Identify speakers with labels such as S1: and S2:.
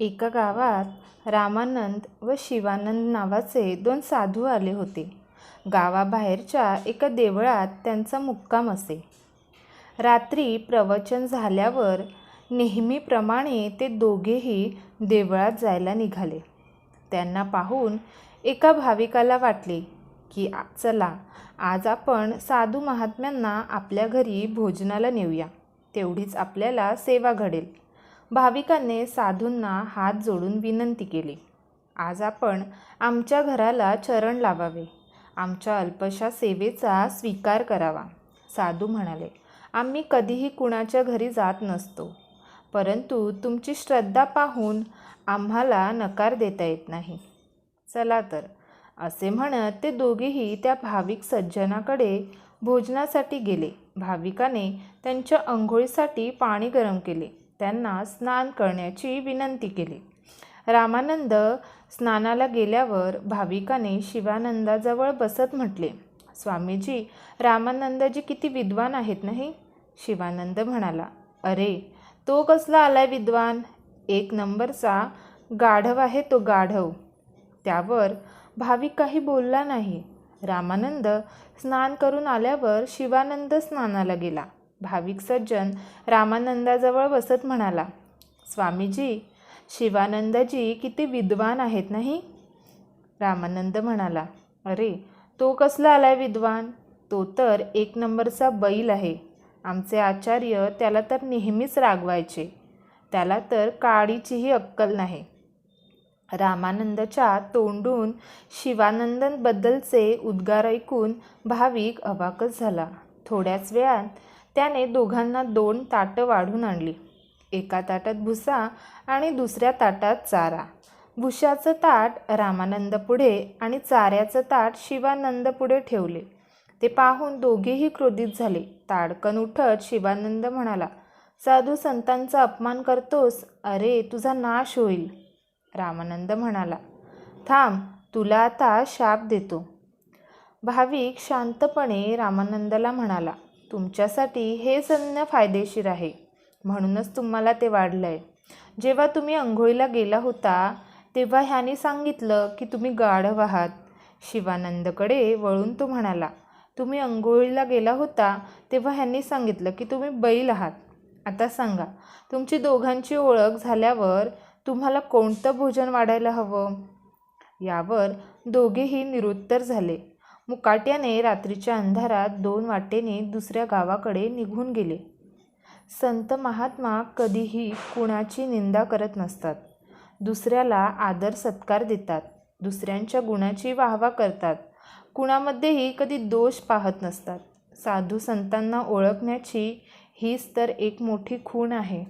S1: एका गावात रामानंद व शिवानंद नावाचे दोन साधू आले होते. गावाबाहेरच्या एका देवळात त्यांचा मुक्काम असे. रात्री प्रवचन झाल्यावर नेहमीप्रमाणे ते दोघेही देवळात जायला निघाले. त्यांना पाहून एका भाविकाला वाटले की चला आज आपण साधू महात्म्यांना आपल्या घरी भोजनाला नेऊया. तेवढीच आपल्याला सेवा घडेल. भाविकाने साधूंना हात जोडून विनंती केली. आज आपण आमच्या घराला चरण लावावे. आमच्या अल्पशा सेवेचा स्वीकार करावा. साधू म्हणाले आम्ही कधीही कुणाच्या घरी जात नसतो. परंतु तुमची श्रद्धा पाहून आम्हाला नकार देता येत नाही. चला तर. असे म्हणत ते दोघेही त्या भाविक सज्जनाकडे भोजनासाठी गेले. भाविकाने त्यांच्या अंघोळीसाठी पाणी गरम केले. त्यांना स्नान करण्याची विनंती केली. रामानंद स्नानाला गेल्यावर भाविकाने शिवानंदाजवळ बसत म्हटले स्वामीजी रामानंदजी किती विद्वान आहेत नाही? शिवानंद म्हणाला अरे तो कसला आलाय विद्वान? एक नंबरचा गाढव आहे तो गाढव. त्यावर भाविक काही बोलला नाही. रामानंद स्नान करून आल्यावर शिवानंद स्नानाला गेला. भाविक सज्जन रामानंदाजवळ बसत म्हणाला स्वामीजी शिवानंदजी किती विद्वान आहेत नाही? रामानंद म्हणाला अरे तो कसला आलाय विद्वान? तो तर एक नंबरचा बैल आहे. आमचे आचार्य त्याला तर नेहमीच रागवायचे. त्याला तर काळीचीही अक्कल नाही. रामानंदच्या तोंडून शिवानंदांबद्दलचे उद्गार ऐकून भाविक अवाकच झाला. थोड्याच वेळात त्याने दोघांना दोन ताटं वाढून आणली. एका ताटात भुसा आणि दुसऱ्या ताटात चारा. भुशाचं ताट रामानंद पुढे आणि चाऱ्याचं ताट शिवानंद पुढे ठेवले. ते पाहून दोघेही क्रोधित झाले. ताडकन उठत शिवानंद म्हणाला साधू संतांचा अपमान करतोस? अरे तुझा नाश होईल. रामानंद म्हणाला थांब तुला आता शाप देतो. भाविक शांतपणे रामानंदला म्हणाला तुमच्यासाठी हे सन्न फायदेशीर आहे. म्हणूनच तुम्हाला ते वाढलं आहे जेव्हा तुम्ही अंघोळीला गेला होता तेव्हा ह्याने सांगितलं की तुम्ही गाढव आहात. शिवानंदकडे वळून तो म्हणाला तुम्ही अंघोळीला गेला होता तेव्हा ह्यांनी सांगितलं की तुम्ही बैल आहात. आता सांगा तुमची दोघांची ओळख झाल्यावर तुम्हाला कोणतं भोजन वाढायला हवं? यावर दोघेही निरुत्तर झाले. मुकाट्याने रात्रीच्या अंधारात दोन वाटेने दुसऱ्या गावाकडे निघून गेले. संत महात्मा कधीही कुणाची निंदा करत नसतात. दुसऱ्याला आदर सत्कार देतात. दुसऱ्यांच्या गुणाची वाहवा करतात. कुणामध्येही कधी दोष पाहत नसतात. साधू संतांना ओळखण्याची हीच तर एक मोठी खूण आहे.